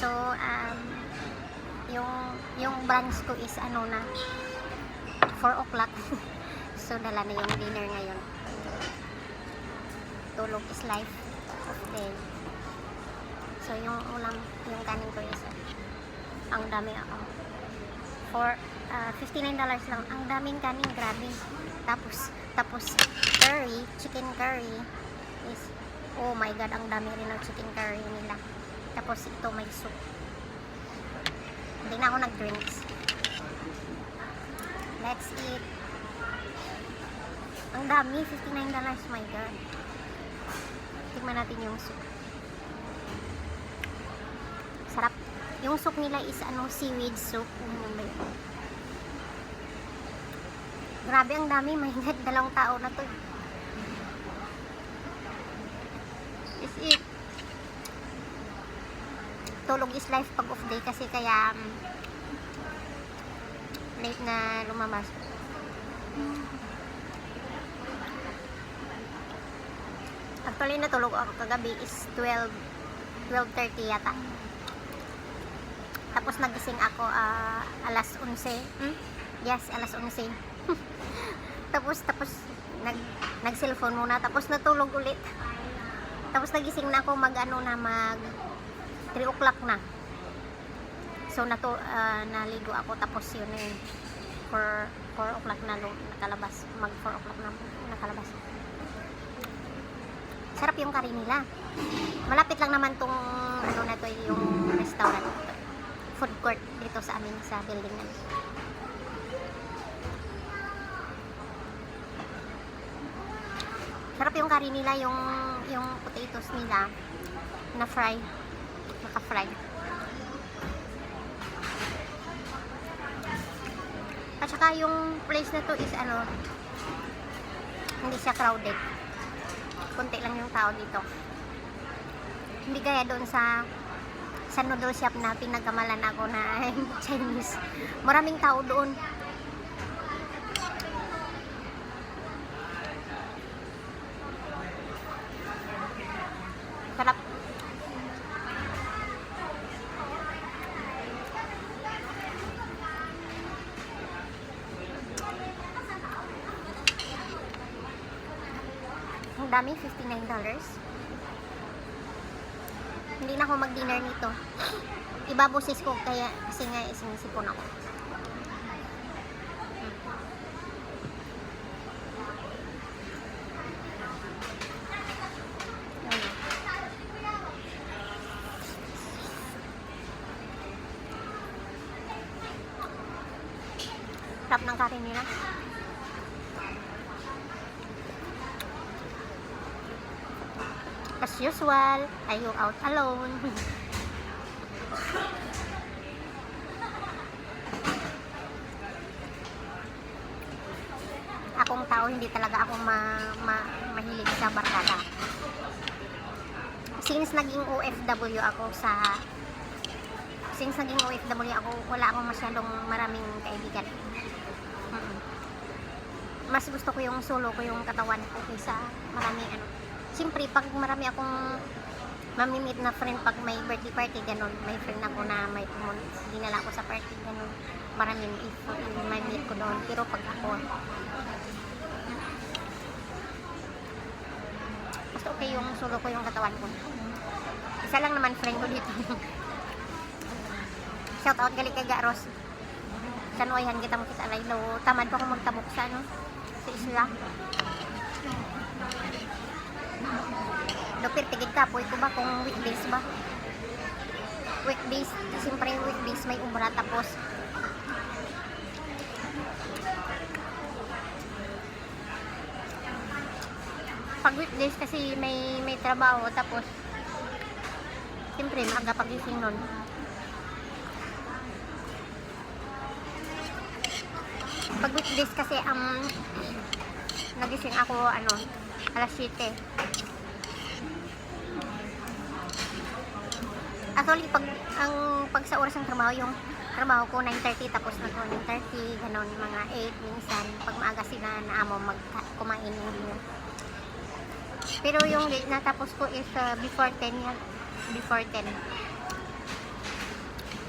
So, um, yung, yung branch ko is ano na, 4 o'clock. so, dala na yung dinner ngayon. Tulog is life of day. So, yung ulam, yung kanin ko is, ang dami ako. For uh, $59 lang. Ang daming kanin, grabe. Tapos, tapos curry, chicken curry is, oh my god, ang dami rin ng chicken curry nila. Tapos ito may soup. Hindi na ako nag-drinks. Let's eat. Ang dami, $59. My God. Tingnan natin yung soup. Sarap. Yung soup nila is ano, seaweed soup. Ano? Grabe ang dami. May dalawang tao na to. Is it? Tulog is life pag off day kasi kaya um, late na lumabas. Actually, natulog ako kagabi is 12 12.30 yata. Tapos nagising ako ah, alas 11. Hmm? Yes, alas 11. tapos, tapos, nag, nag-cellphone muna. Tapos natulog ulit. Tapos nagising na ako mag ano na mag 3 o'clock na. So nato ah, naligo ako tapos yun na yun. 4, 4 o'clock na nakalabas. Mag 4 o'clock na nakalabas. Sarap yung curry nila. Malapit lang naman tong ano na to yung restaurant. Food court dito sa amin sa building na. Sarap yung curry nila, yung yung potatoes nila na fry. Naka-fry. At saka yung place na to is ano, hindi siya crowded. Kunti lang yung tao dito. Hindi kaya doon sa sa noodle shop na pinagkamalan ako na Chinese. Maraming tao doon. Sarap. Ang dami, $59. Hindi na ako mag-dinner nito. Ibabusis ko kaya kasi nga sinisipon ako. Sarap ng karin nila. Usual, I go out alone. Akong tao, hindi talaga ako ma, ma, mahilig sa barkada. Since naging OFW ako sa since naging OFW ako, wala akong masyadong maraming kaibigan. Mm-mm. Mas gusto ko yung solo ko yung katawan ko kaysa marami ano. Siyempre, pag marami akong mamimit na friend pag may birthday party, ganun, may friend ako na may dinala ko sa party, ganun, maraming if, may meet ko doon. Pero pag ako, mas okay yung solo ko yung katawan ko. Isa lang naman friend ko dito. Shout out gali kay Garos. Sa Nuayhan kita mo kita laylo. Tamad pa ako magtabok sa ano, sa isla. Dopir tigid ka, ko ba kung weekdays ba? Weekdays, siyempre weekdays may umra tapos pag weekdays kasi may may trabaho tapos siyempre maaga pagising nun. Pag weekdays kasi ang nagising ako ano alas 7 Actually, pag, ang, pag sa oras ng trabaho, yung trabaho ko 9.30 tapos na ko 9.30, ganon, mga 8 minsan. Pag maaga sila na amo mag kumain yung dinner. Pero yung late na tapos ko is uh, before 10 yan. Before 10.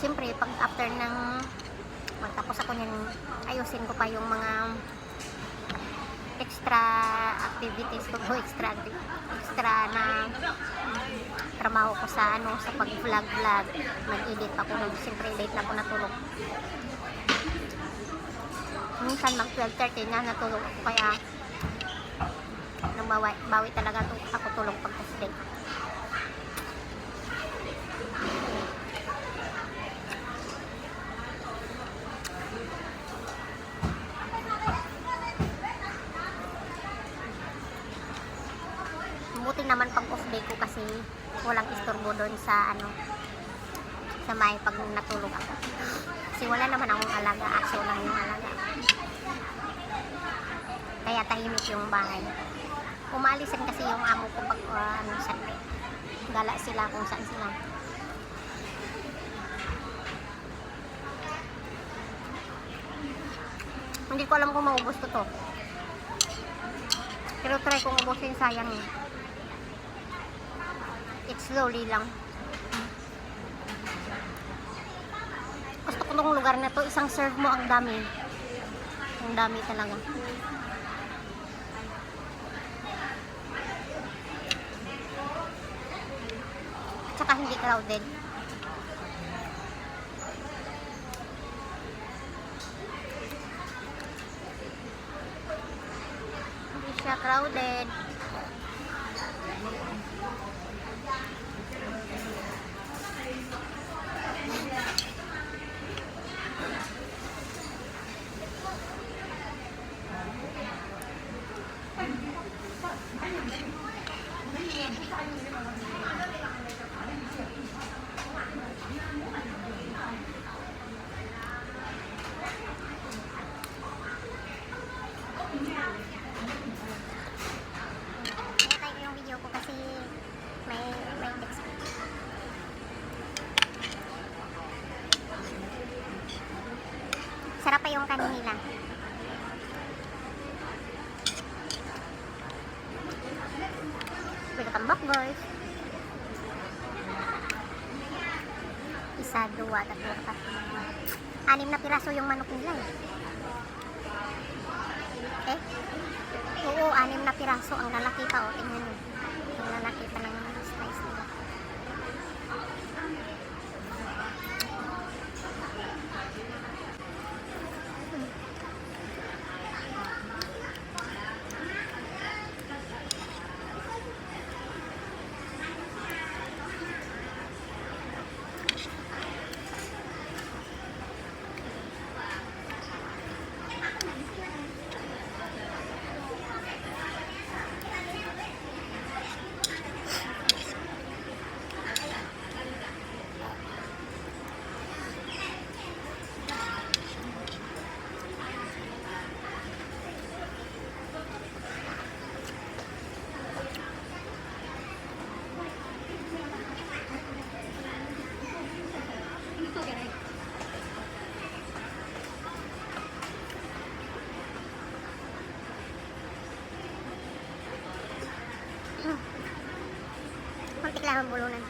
Siyempre, pag after ng Magtapos ako niyan, ayusin ko pa yung mga extra activities ko po, extra, extra na trabaho ko sa ano sa pag vlog vlog mag-edit ako nung siyempre late na ako natulog. Minsan mag 12.30 na natulog ako kaya nagbawi bawi talaga ako tulog pag day Buti naman pag off day ko kasi walang istorbo doon sa ano sa may pag natulog ako. Kasi wala naman akong alaga, aso lang yung alaga. Kaya tahimik yung bahay. Umalisan kasi yung amo ko pag uh, ano, Sunday. Gala sila kung saan sila. Hindi ko alam kung maubos ko to. Pero try kong ubusin, sayang eh. It's slowly lang. Gusto ko tong lugar na to, isang serve mo ang dami. Ang dami talaga. Tsaka hindi crowded. Hindi siya crowded. Kaya tayo yung video ko kasi may may text. Sarap pa yung kanin nila. Dua, tatlo, tatlo. Anim na piraso yung manok nila. Eh? Oo, anim na piraso. Ang lalaki pa, o. Tingnan nyo. Ang lalaki pa ng slice nila. Kuntik lang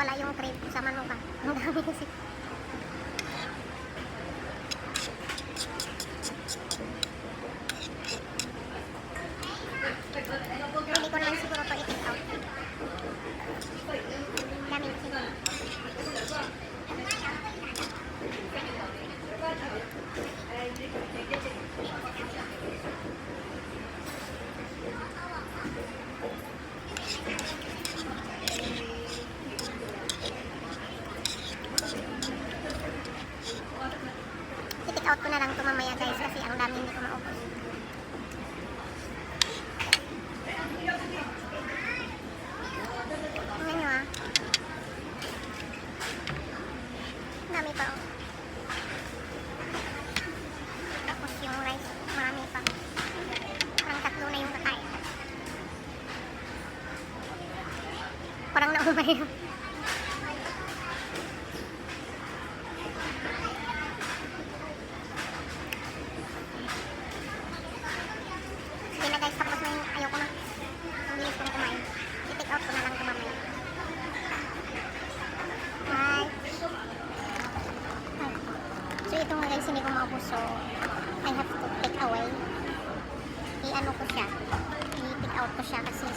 nawala yung crave sa manuka. Ang dami kasi. Pwede ko naman siguro to i-take out. Dami siguro. I-take out ko na lang ito mamaya guys kasi ang dami hindi ko maubos. Tingnan nyo ah. Ang Dami pa oh. Tapos yung rice, marami pa. Parang tatlo na yung kakain. Parang naumay na. Siya kasi